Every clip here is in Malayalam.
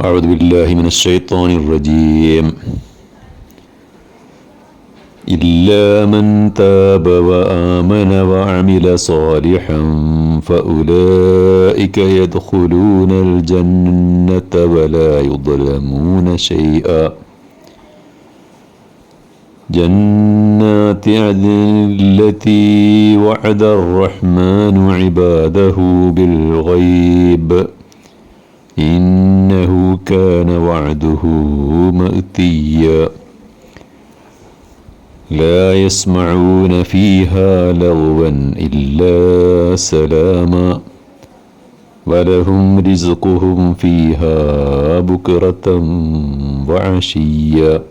أعوذ بالله من الشيطان الرجيم. إلا من تاب وآمن وعمل صالحا فأولئك يدخلون الجنة ولا يظلمون شيئا. جنات عدن التي وعد الرحمن عباده بالغيب. إنه كان وعده مأتيا. لا يسمعون فيها لغوا إلا سلاما ولهم رزقهم فيها بكرة وعشيا.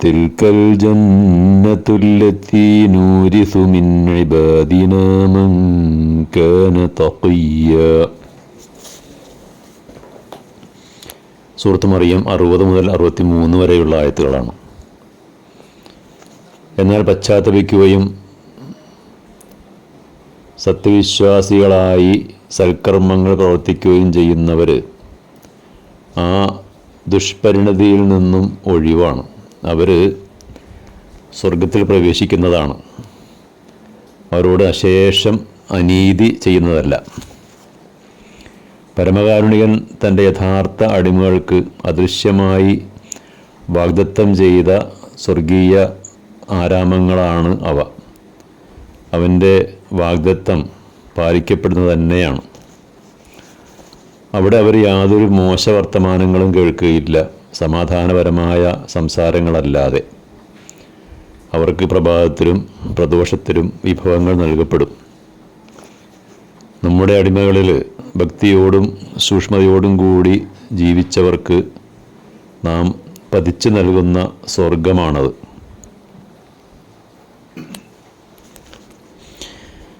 تلك الجنة التي نورث من عبادنا من كان تقيا. സൂറത്ത് മറിയം അറുപത് മുതൽ അറുപത്തി മൂന്ന് വരെയുള്ള ആയത്തുകളാണ്. എന്നാൽ പശ്ചാത്തപിക്കുകയും സത്യവിശ്വാസികളായി സൽക്കർമ്മങ്ങൾ പ്രവർത്തിക്കുകയും ചെയ്യുന്നവർ ആ ദുഷ്പരിണതിയിൽ നിന്നും ഒഴിവാണ്. അവർ സ്വർഗത്തിൽ പ്രവേശിക്കുന്നതാണ്. അവരോട് അശേഷം അനീതി ചെയ്യുന്നതല്ല. പരമകാരുണികൻ തന്റെ യഥാർത്ഥ അടിമകൾക്ക് അദൃശ്യമായി വാഗ്ദത്തം ചെയ്ത സ്വർഗീയ ആരാമങ്ങളാണ് അവ. അവന്റെ വാഗ്ദത്തം പാലിക്കപ്പെടുന്നത് തന്നെയാണ്. അവിടെ അവർ യാതൊരു മോശ വർത്തമാനങ്ങളും കേൾക്കുകയില്ല. സമാധാനപരമായ സംസാരങ്ങളല്ലാതെ. അവർക്ക് പ്രഭാതത്തിലും പ്രദോഷത്തിലും വിഭവങ്ങൾ നൽകപ്പെടും. നമ്മുടെ അടിമകളിൽ ഭക്തിയോടും സൂക്ഷ്മതയോടും കൂടി ജീവിച്ചവർക്ക് നാം പതിച്ചു നൽകുന്ന സ്വർഗമാണത്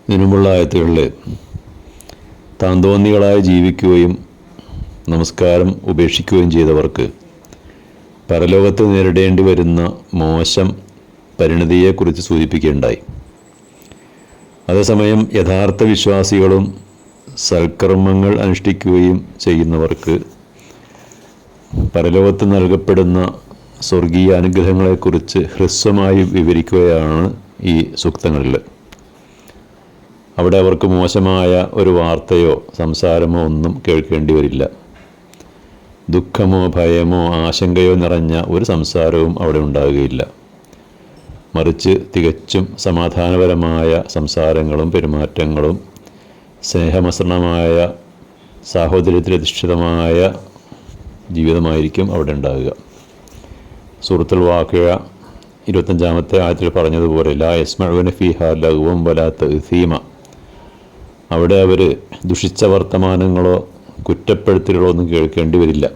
ഇതിനുമുള്ള ആയത്തുകളിൽ താന്തോന്നികളായി ജീവിക്കുകയും നമസ്കാരം ഉപേക്ഷിക്കുകയും ചെയ്തവർക്ക് പരലോകത്ത് നേരിടേണ്ടി വരുന്ന മോശം പരിണതിയെക്കുറിച്ച് സൂചിപ്പിക്കുകയുണ്ടായി അതേസമയം യഥാർത്ഥ വിശ്വാസികളും സൽക്കർമ്മങ്ങൾ അനുഷ്ഠിക്കുകയും ചെയ്യുന്നവർക്ക് പരലോകത്ത് നൽകപ്പെടുന്ന സ്വർഗീയ അനുഗ്രഹങ്ങളെക്കുറിച്ച് ഹ്രസ്വമായി വിവരിക്കുകയാണ് ഈ സൂക്തങ്ങളിൽ. അവിടെ അവർക്ക് മോശമായ ഒരു വാർത്തയോ സംസാരമോ ഒന്നും കേൾക്കേണ്ടി വരില്ല. ദുഃഖമോ ഭയമോ ആശങ്കയോ നിറഞ്ഞ ഒരു സംസാരവും അവിടെ ഉണ്ടാകുകയില്ല. മറിച്ച് തികച്ചും സമാധാനപരമായ സംസാരങ്ങളും പെരുമാറ്റങ്ങളും സ്നേഹമസൃണമായ സാഹോദര്യത്തിലധിഷ്ഠിതമായ ജീവിതമായിരിക്കും അവിടെ ഉണ്ടാകുക സുഹൃത്തുൽ വാക്കിഴ ഇരുപത്തഞ്ചാമത്തെ ആയത്തിൽ പറഞ്ഞതുപോലെ ലാ യസ്മഴുവന ഫിഹ ലഘുവും വലാത്ത തീമ അവിടെ അവർ ദുഷിച്ച വർത്തമാനങ്ങളോ കുറ്റപ്പെടുത്തലുകളോ ഒന്നും കേൾക്കേണ്ടി വരില്ല.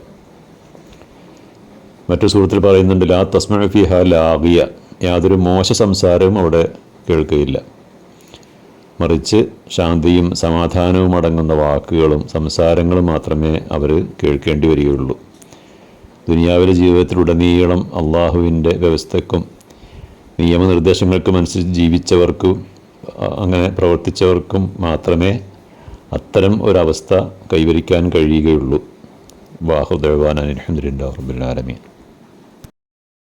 മറ്റു സുഹൃത്തിൽ പറയുന്നുണ്ട് ലാ തസ്മ ഫിഹ ലാഗിയ. യാതൊരു മോശ സംസാരവും അവിടെ കേൾക്കുകയില്ല. മറിച്ച് ശാന്തിയും സമാധാനവും അടങ്ങുന്ന വാക്കുകളും സംസാരങ്ങളും മാത്രമേ അവർ കേൾക്കേണ്ടി വരികയുള്ളൂ. ദുനിയാവിലെ ജീവിതത്തിലുടനീളം അള്ളാഹുവിന്റെ വ്യവസ്ഥക്കും നിയമനിർദ്ദേശങ്ങൾക്കും അനുസരിച്ച് ജീവിച്ചവർക്കും അങ്ങനെ പ്രവർത്തിച്ചവർക്കും മാത്രമേ അത്തരം ഒരവസ്ഥ കൈവരിക്കാൻ കഴിയുകയുള്ളൂ. വാഹുദേവാൻ അലഹമുല്ലാ റബുലാലമീൻ